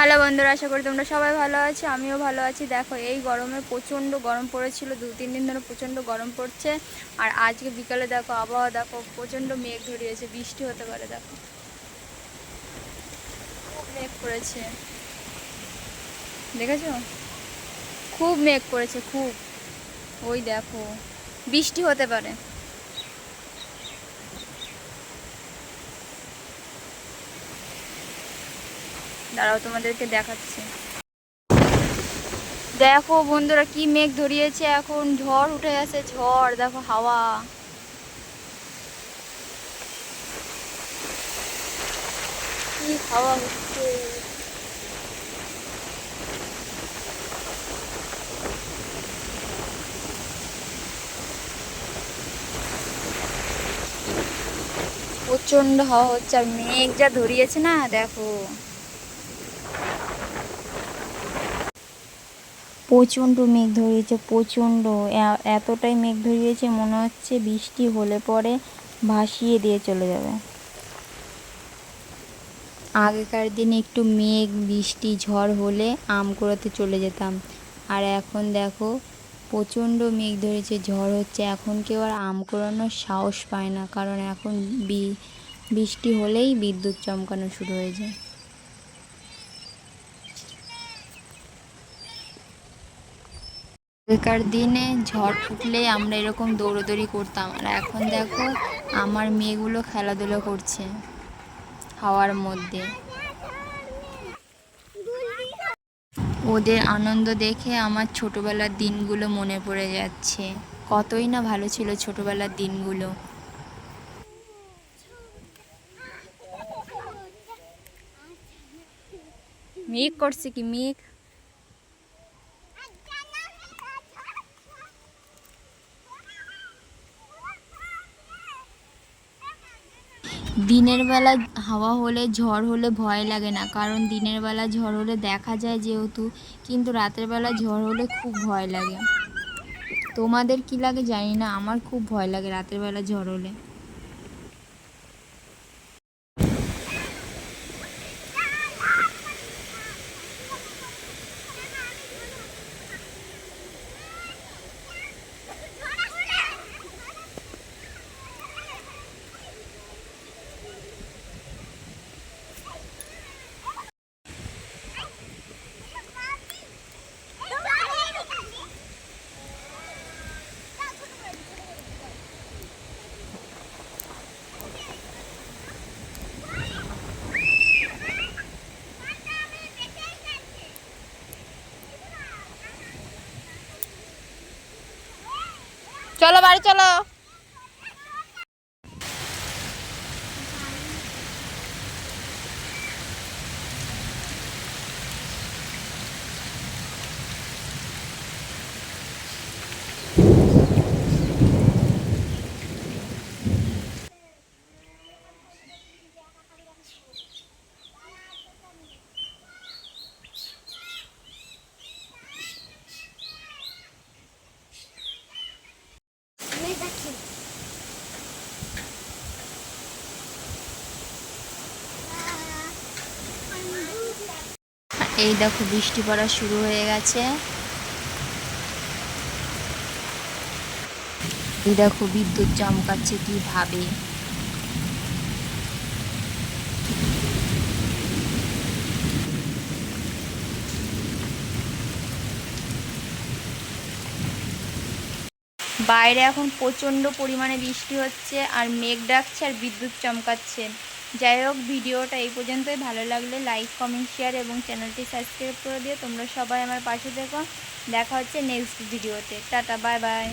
Hello বন্ধুরা, আশা করি তোমরা সবাই ভালো আছো, আমিও ভালো আছি। দেখো, এই গরমে প্রচণ্ড গরম পড়েছিল, দু তিন দিন ধরে প্রচণ্ড গরম পড়ছে। আর আজকে বিকালে দেখো, আবহাওয়া দেখো, প্রচণ্ড মেঘ ধরিয়েছে, বৃষ্টি হতে পারে, দেখো। খুব মেঘ পড়েছে দেখেছ? খুব মেঘ পড়েছে খুব। ওই দেখো, বৃষ্টি হতে পারে। দাঁড়াও, তোমাদেরকে দেখাচ্ছে। দেখো বন্ধুরা কি মেঘ ধরিয়েছে, এখন ঝড় উঠে গেছে ঝড়, দেখো হাওয়া। হচ্ছে প্রচণ্ড হাওয়া হচ্ছে, আর মেঘ যা ধরিয়েছে না, দেখো। প্রচণ্ড মেঘ ধরিয়েছে, প্রচণ্ড। এতটাই মেঘ ধরিয়েছে, মনে হচ্ছে বৃষ্টি হলে পরে ভাসিয়ে দিয়ে চলে যাবে। আগেকার দিনে একটু মেঘ, বৃষ্টি, ঝড় হলে আম কুড়াতে চলে যেতাম। আর এখন দেখো, প্রচণ্ড মেঘ ধরেছে ঝড় হচ্ছে। এখন কেউ আর আম কুড়ানোর সাহস পায় না, কারণ এখন বৃষ্টি হলেই বিদ্যুৎ চমকানো শুরু হয়ে যায়। আগেকার দিনে ঝড় উঠলে আমরা এরকম দৌড়োদৌড়ি করতাম। আর এখন দেখো, আমার মেয়েগুলো খেলাধুলো করছে হাওয়ার মধ্যে। ওদের আনন্দ দেখে আমার ছোটবেলার দিনগুলো মনে পড়ে যাচ্ছে। কতই না ভালো ছিল ছোটবেলার দিনগুলো। মেঘ করছে কি? মেঘ দিনের বেলা হাওয়া হলে, ঝড় হলে ভয় লাগে না। কারণ দিনের বেলা ঝড় হলে দেখা যায় যেহেতু, কিন্তু রাতের বেলা ঝড় হলে খুব ভয় লাগে। তোমাদের কি লাগে জানি না, আমার খুব ভয় লাগে রাতের বেলা ঝড় হলে। চলো বাড়ি চলো। এই দেখো বৃষ্টি পড়া শুরু হয়ে গেছে। এই দেখো বিদ্যুৎ চমকাচ্ছে কীভাবে বাইরে এখন প্রচণ্ড পরিমাণে বৃষ্টি হচ্ছে, আর মেঘ ডাকছে আর বিদ্যুৎ চমকাচ্ছে। যাই হোক, ভিডিওটা এই পর্যন্তই। ভালো লাগলে লাইক কমেন্ট শেয়ার এবং চ্যানেলটি সাবস্ক্রাইব করে দিও। তোমরা সবাই আমার পাশে দেখো দেখা হচ্ছে নেক্সট ভিডিওতে টাটা বাই বাই